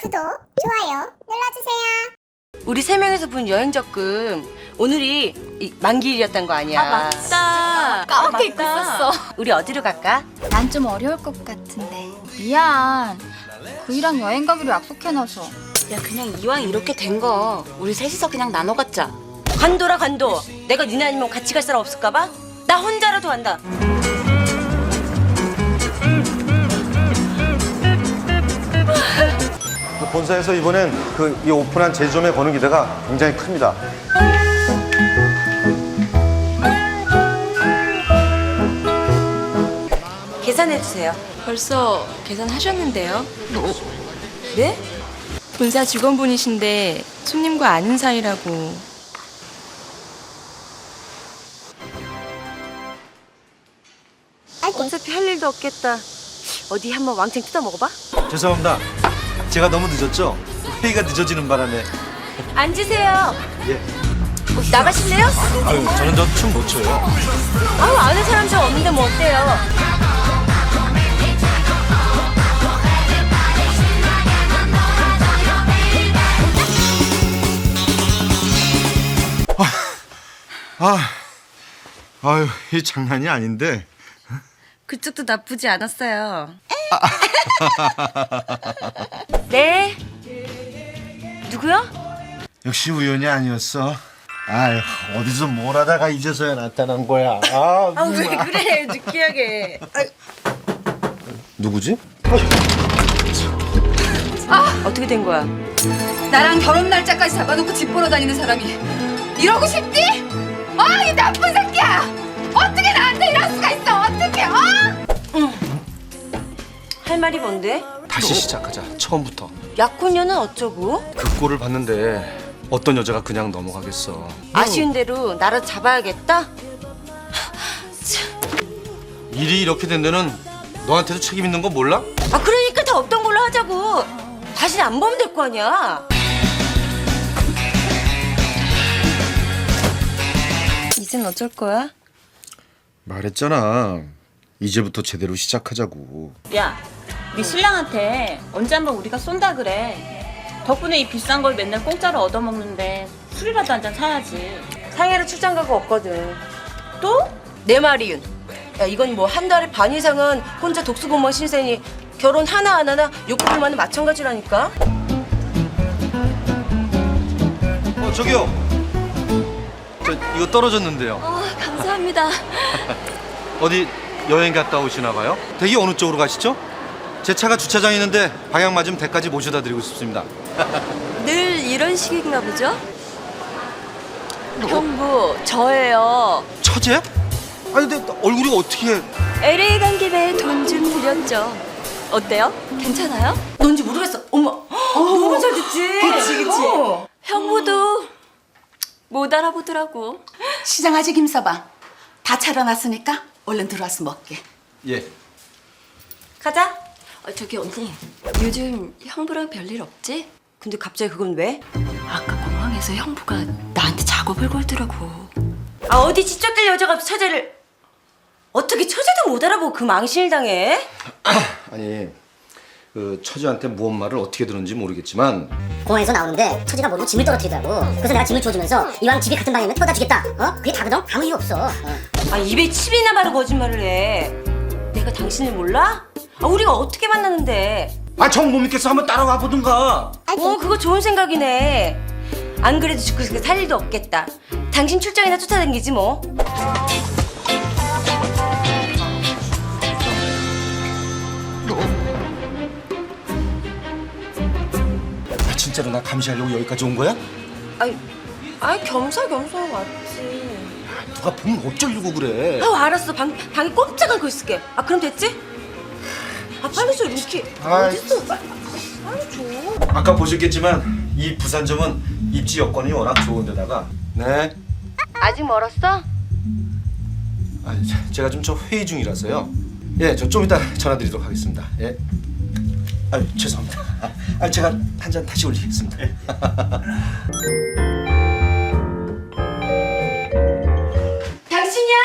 구독, 좋아요 눌러주세요. 우리 세 명에서 본 여행 적금 오늘이 이 만기일이었던 거 아니야? 아 맞다. 까맣게 잊고 있었어. 우리 어디로 갈까? 난 좀 어려울 것 같은데. 미안. 그이랑 여행 가기로 약속해놔서. 야 그냥 이왕 이렇게 된 거 우리 셋이서 그냥 나눠 갖자. 관도라 관도. 내가 니네 아니면 같이 갈 사람 없을까 봐? 나 혼자라도 간다. 본사에서 이번엔 그 이 오픈한 제주점에 거는 기대가 굉장히 큽니다. 계산해 주세요. 벌써 계산하셨는데요? 네? 본사 직원분이신데 손님과 아는 사이라고 어차피 할 일도 없겠다. 어디 한번 왕창 뜯어 먹어봐. 죄송합니다. 제가 너무 늦었죠? 회의가 늦어지는 바람에. 앉으세요. 예. 어, 나가실래요? 아유, 저는 저 춤 못 춰요. 아우 아는 사람 좀 없는데 뭐 어때요? 아, 아유, 이 장난이 아닌데. 그쪽도 나쁘지 않았어요. 네. 누구요? 역시 우연이 아니었어. 아유, 어디서 뭘 하다가 이제서야 나타난 거야. 아, 아 왜 그래 느끼하게. 누구지? 어떻게 된 거야? 나랑 결혼 날짜까지 잡아놓고 집 보러 다니는 사람이 이러고 싶니? 아, 이 나쁜 새끼야! 어떻게 나한테 할 말이 뭔데? 다시 시작하자 처음부터 약혼녀는 어쩌고? 그 꼴을 봤는데 어떤 여자가 그냥 넘어가겠어 아쉬운 대로 나라도 잡아야겠다. 일이 이렇게 된 데는 너한테도 책임 있는 거 몰라? 아 그러니까 다 없던 걸로 하자고. 다시 안 보면 될 거 아니야. 이젠 어쩔 거야? 말했잖아. 이제부터 제대로 시작하자고. 야, 네 신랑한테 언제 한번 우리가 쏜다 그래. 덕분에 이 비싼 걸 맨날 공짜로 얻어먹는데 술이라도 한 잔 사야지. 상해로 출장 가고 없거든. 또? 내 말이윤. 야 이건 뭐 한 달에 반 이상은 혼자 독수공무원 신세니 결혼 하나 안 하나 욕구불만은 마찬가지라니까. 어 저기요 저 이거 떨어졌는데요 감사합니다. 어디 여행 갔다 오시나 봐요? 댁이 어느 쪽으로 가시죠? 제 차가 주차장에 있는데 방향 맞으면 댁까지 모셔다 드리고 싶습니다 늘 이런 식인가 보죠? 형부 저예요 처제? 아니 근데 얼굴이 어떻게 LA 간 김에 돈 좀 드렸죠 어때요? 괜찮아요? 뭔지 모르겠어. 어머, 너무 잘 듣지. 그치 그치. 형부도 못 알아보더라고 시장아지 김서방 다 차려놨으니까 얼른 들어와서 먹게 예 가자. 어, 저기 언니 요즘 형부랑 별일 없지? 근데 갑자기 그건 왜? 아까 공항에서 형부가 나한테 작업을 걸더라고 아 어디 지적될 여자가 처제를 어떻게 처제도 못 알아보고 그 망신을 당해? 아니 그 처제한테 무언 말을 어떻게 들었는지 모르겠지만 공항에서 나오는데 처지가 모르고 짐을 떨어뜨리더라고. 그래서 내가 짐을 줘주면서 이왕 집이 같은 방이면 태워다 주겠다. 어? 그게 다거든? 아무 이유 없어. 어. 아 입에 침이나 바르고 거짓말을 해. 내가 당신을 몰라? 아 우리가 어떻게 만났는데? 아 정 못 믿겠어 한번 따라와 보든가 어 그거 좋은 생각이네. 안 그래도 죽고 살 일도 없겠다. 당신 출장이나 쫓아다니지 뭐. 진짜로 나 감시하려고 여기까지 온 거야? 아이, 아이 겸사겸사 왔지. 누가 보면 어쩌려고 그래 아 알았어 방 방에 꼼짝 않고 있을게. 아 그럼 됐지? 아 빨리 줘 루키. 아이. 어딨어? 빨리, 빨리 줘. 아까 보셨겠지만 이 부산점은 입지 여건이 워낙 좋은 데다가 네 아직 멀었어? 아, 제- 제가 좀 저 회의 중이라서요 예 저 좀 이따 전화 드리도록 하겠습니다 예 아 죄송합니다. 아, 아 제가 한 잔 다시 올리겠습니다. 네. 당신이야?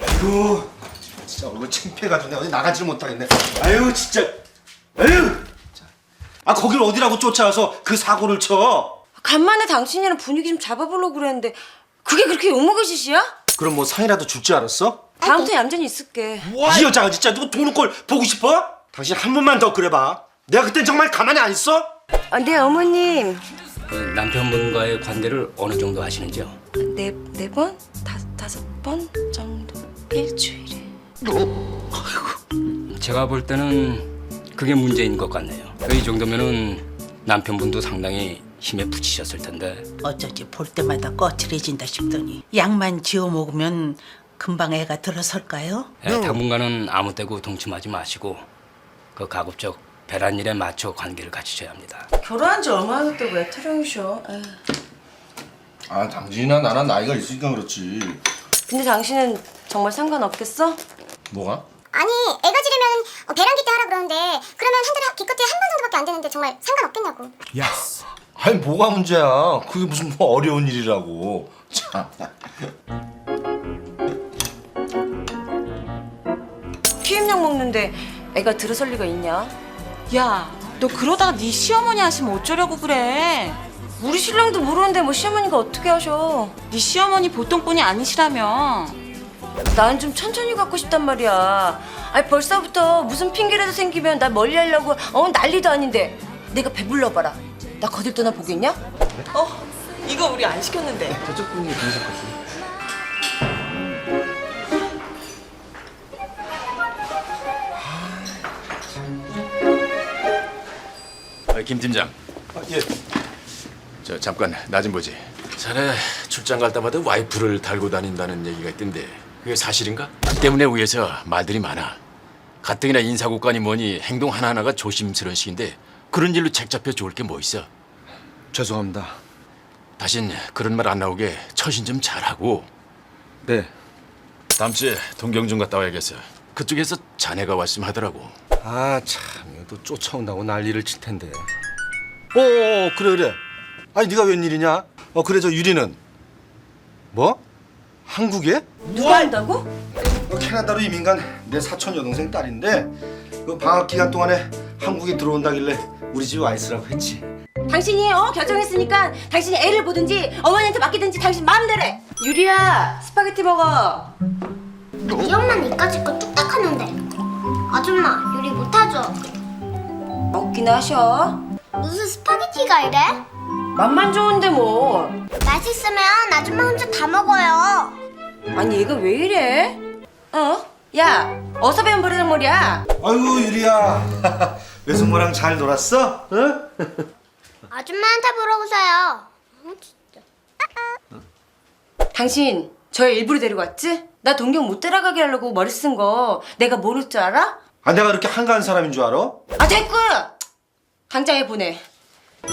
아유 진짜 얼굴 창피해가지고 내가 어디 나가질 못하겠네. 아유 진짜. 아유. 자, 아 어디라고 쫓아와서 그 사고를 쳐? 간만에 당신이랑 분위기 좀 잡아보려고 그랬는데 그게 그렇게 욕먹을 짓이야? 그럼 뭐 상이라도 줄 줄 알았어? 다음부터 얌전히 있을게. 이 여자가 진짜 누구 도는 걸 보고 싶어? 당신 한 번만 더 그래봐. 내가 그때 정말 가만히 안 있어? 아, 네 어머님 남편분과의 관계를 어느 정도 아시는지요? 네 네 번, 다 다섯 번 정도 일주일에. 제가 볼 때는 그게 문제인 것 같네요. 이 정도면은 남편분도 상당히 힘에 부치셨을 텐데 어쩌지 볼 때마다 거칠해진다 싶더니 약만 지어 먹으면 금방 애가 들어설까요? 예, 당분간은 아무 때고 동침하지 마시고 그 가급적 배란 일에 맞춰 관계를 가지셔야 합니다. 결혼한 지 얼마 나 됐다고 왜 타령이셔? 에휴. 아 당신이나 나나 나이가 있으니까 그렇지. 근데 당신은 정말 상관없겠어? 뭐가? 아니 애가 지르면 어, 배란기 때 하라 그러는데 그러면 한 달에 기껏해 한 번 정도밖에 안 되는데 정말 상관없겠냐고 아니 뭐가 문제야? 그게 무슨 뭐 어려운 일이라고. 참. 피임약 먹는데 애가 들어설 리가 있냐? 야, 너 그러다가 네 시어머니 하시면 어쩌려고 그래? 우리 신랑도 모르는데 뭐 시어머니가 어떻게 하셔? 네 시어머니 보통 분이 아니시라며. 난 좀 천천히 갖고 싶단 말이야. 아니 벌써부터 무슨 핑계라도 생기면 나 멀리 하려고 어 난리도 아닌데 내가 배불러 봐라. 나 거들 떠나 보겠냐? 어, 이거 우리 안 시켰는데. 아, 김 팀장, 예. 저 잠깐 나 좀 보지. 자네 출장 갈 때마다 와이프를 달고 다닌다는 얘기가 있던데 그게 사실인가? 그 때문에 위에서 말들이 많아. 가뜩이나 인사고과니 뭐니 행동 하나하나가 조심스러운 시인데 그런 일로 책 잡혀 좋을 게 뭐 있어? 죄송합니다. 다신 그런 말 안 나오게 처신 좀 잘하고 네. 다음 주에 동경중 갔다 와야겠어. 그쪽에서 자네가 왔으면 하더라고. 아 참, 이거 또 쫓아온다고 난리를 칠 텐데. 어, 어, 어, 그래 그래. 아니 네가 웬일이냐? 어 그래 저 유리는 뭐? 한국에? 누가 한다고? 어, 캐나다로 이민 간 내 사촌 여동생 딸인데 그 방학 기간 동안에 한국에 들어온다길래 우리 집에 와 있으라고 했지. 당신이 어 결정했으니까 당신이 애를 보든지 어머니한테 맡기든지 당신 마음대로 해. 유리야 스파게티 먹어. 이 엄마는 이까짓 거 뚝딱 하는데 아줌마 요리 못하죠? 먹긴 하셔. 무슨 스파게티가 이래? 맛만 좋은데 뭐. 맛있으면 아줌마 혼자 다 먹어요 아니 얘가 왜 이래? 어? 야 어서 배운 버르장머리야. 아이고 유리야. 외숙모랑 잘 놀았어? 응? 아줌마한테 물어보세요 당신 저 일부러 데리고 왔지? 나 동경 못 데려가게 하려고 머리 쓴 거 내가 모를 줄 알아? 아 내가 그렇게 한가한 사람인 줄 알아? 아 됐고! 당장 애 보내.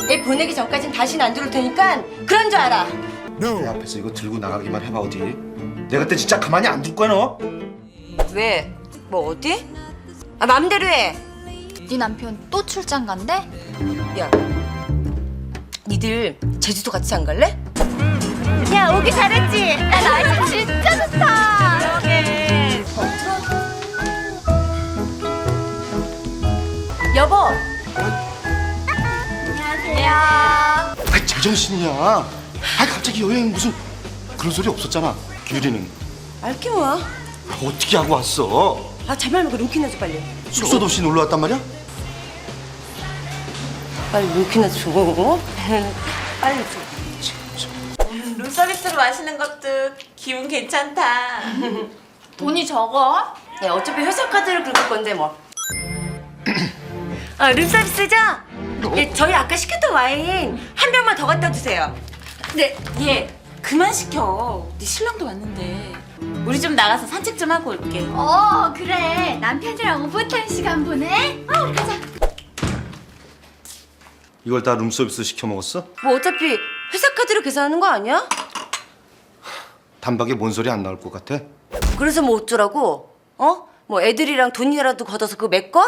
애 보내기 전까진 다시는 안 들어올 테니까 그런 줄 알아. 내 앞에서 이거 들고 나가기만 해봐 어디. 내가 그때 진짜 가만히 안 둘 거야 너. 왜? 뭐 어디? 아 맘대로 해. 네 남편 또 출장 간대? 야, 니들 제주도 같이 안 갈래? 야 오기 잘했지? 나 날씨 진짜 좋다 여보, 안녕하세요 아이 제정신이야. 아 갑자기 여행 무슨 그런 소리 없었잖아. 유리는 알게 뭐야? 아, 어떻게 하고 왔어? 아 잠말 말고 룸키 내줘 빨리. 숙소도 없이 놀러 왔단 말이야? 빨리 룸키 내줘. 빨리 줘. 룸서비스로 마시는 것도 기분 괜찮다. 돈이 적어? 야 어차피 회사 카드를 긁을 건데 뭐. 아 룸서비스죠? 예, 저희 아까 시켰던 와인 한 병만 더 갖다 주세요. 네, 얘 그만 시켜. 네 신랑도 왔는데. 우리 좀 나가서 산책 좀 하고 올게. 어 그래 남편이랑 오붓한 시간 보내? 어 가자 이걸 다 룸서비스 시켜 먹었어? 뭐 어차피 회사 카드로 계산하는 거 아니야? 단박에 뭔 소리 안 나올 것 같아? 그래서 뭐 어쩌라고? 어? 뭐 애들이랑 돈이라도 걷어서 그거 메꿔?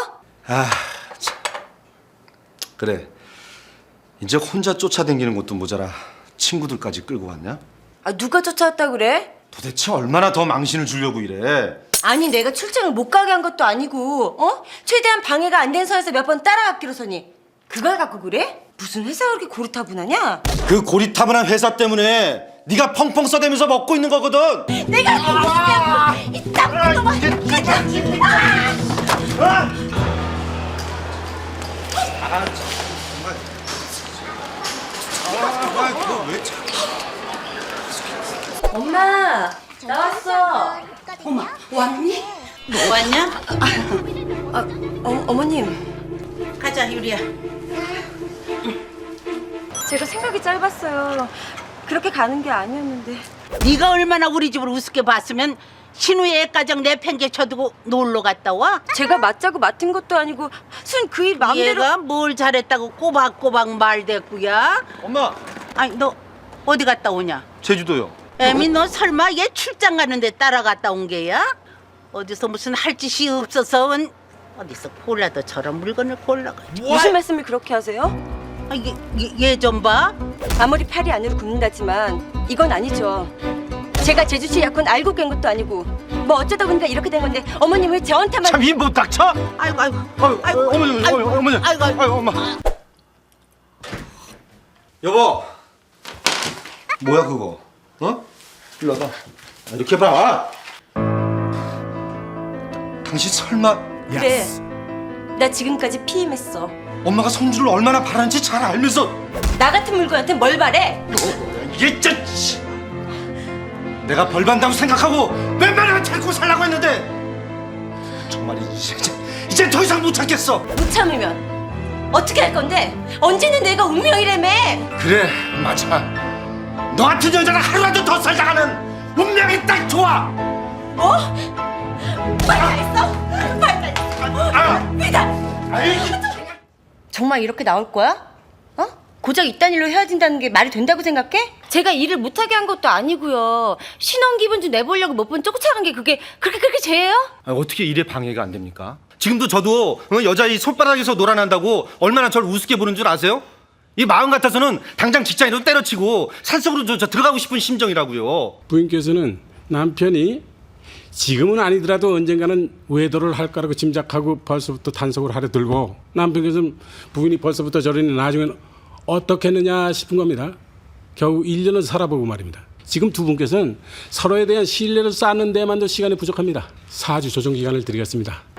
아, 참. 그래. 이제 혼자 쫓아다니는 것도 모자라 친구들까지 끌고 왔냐? 아 누가 쫓아왔다 그래? 도대체 얼마나 더 망신을 주려고 이래? 아니 내가 출장을 못 가게 한 것도 아니고 어? 최대한 방해가 안 된 선에서 몇 번 따라갔기로서니 그걸 갖고 그래? 무슨 회사가 그렇게 고리타분하냐? 그 고리타분한 회사 때문에 네가 펑펑 써대면서 먹고 있는 거거든. 내가 그렇게 이 나쁜 놈아 엄마 나왔어 어머 왔니? 뭐 왔냐? 아, 어, 어머님 가자 유리야. 제가 생각이 짧았어요 그렇게 가는 게 아니었는데 네가 얼마나 우리 집을 우습게 봤으면 신우의 애가정 내팽개쳐두고 놀러 갔다 와? 제가 맞자고 맡은 것도 아니고 순 그이 마음대로 얘가 뭘 잘했다고 꼬박꼬박 말대꾸야? 엄마 아니 너 어디 갔다 오냐? 제주도요. 애미 너 설마 얘 출장 가는데 따라갔다 온 게야? 어디서 무슨 할 짓이 없어서 온- 어디서 골라도 저런 물건을 골라가 무슨 말씀을 그렇게 하세요? 아, 얘좀 봐. 아무리 팔이 안으로 굽는다지만 이건 아니죠. 제가 제주시 약혼 알고 깬 것도 아니고 뭐 어쩌다 보니까 이렇게 된 건데 어머님 왜 저한테만 참입못 닥쳐? 아이고 아이고 아이고, 어머니, 어머니, 어머니, 아이고, 아이고. 엄마. 여보. 뭐야 그거? 어? 일로 와봐. 이렇게 봐. 당신 설마 그래. 나 지금까지 피임했어. 엄마가 성주를 얼마나 바라는지 잘 알면서 나 같은 물건한테 뭘 바래? 이게 진짜 씨. 내가 벌 받는다고 생각하고 웬만하면 참고 살라고 했는데 정말 이제 이제 더 이상 못 참겠어. 못 참으면 어떻게 할 건데? 언제는 내가 운명이라며. 그래 맞아. 너 같은 여자랑 하루라도 더 살다가는 운명이 딱 좋아. 뭐? 말다 했어? 말다 했어? 아, 믿어. 아이. 정말 이렇게 나올 거야? 어? 고작 이딴 일로 헤어진다는 게 말이 된다고 생각해? 제가 일을 못하게 한 것도 아니고요. 신혼 기분 좀 내보려고 몇 번 쫓아간 게 그게 그렇게 그렇게 죄예요? 아, 어떻게 일에 방해가 안 됩니까? 지금도 저도 어, 여자 이 손바닥에서 놀아난다고 얼마나 저를 우습게 보는 줄 아세요? 이 마음 같아서는 당장 직장인으로 때려치고 산속으로 저, 저 들어가고 싶은 심정이라고요. 부인께서는 남편이 지금은 아니더라도 언젠가는 외도를 할 거라고 짐작하고 벌써부터 단속을 하려 들고 남편께서는 부인이 벌써부터 저러니 나중엔 어떻겠느냐 싶은 겁니다. 겨우 1년을 살아보고 말입니다. 지금 두 분께서는 서로에 대한 신뢰를 쌓는 데만도 시간이 부족합니다. 사주 조정 기간을 드리겠습니다.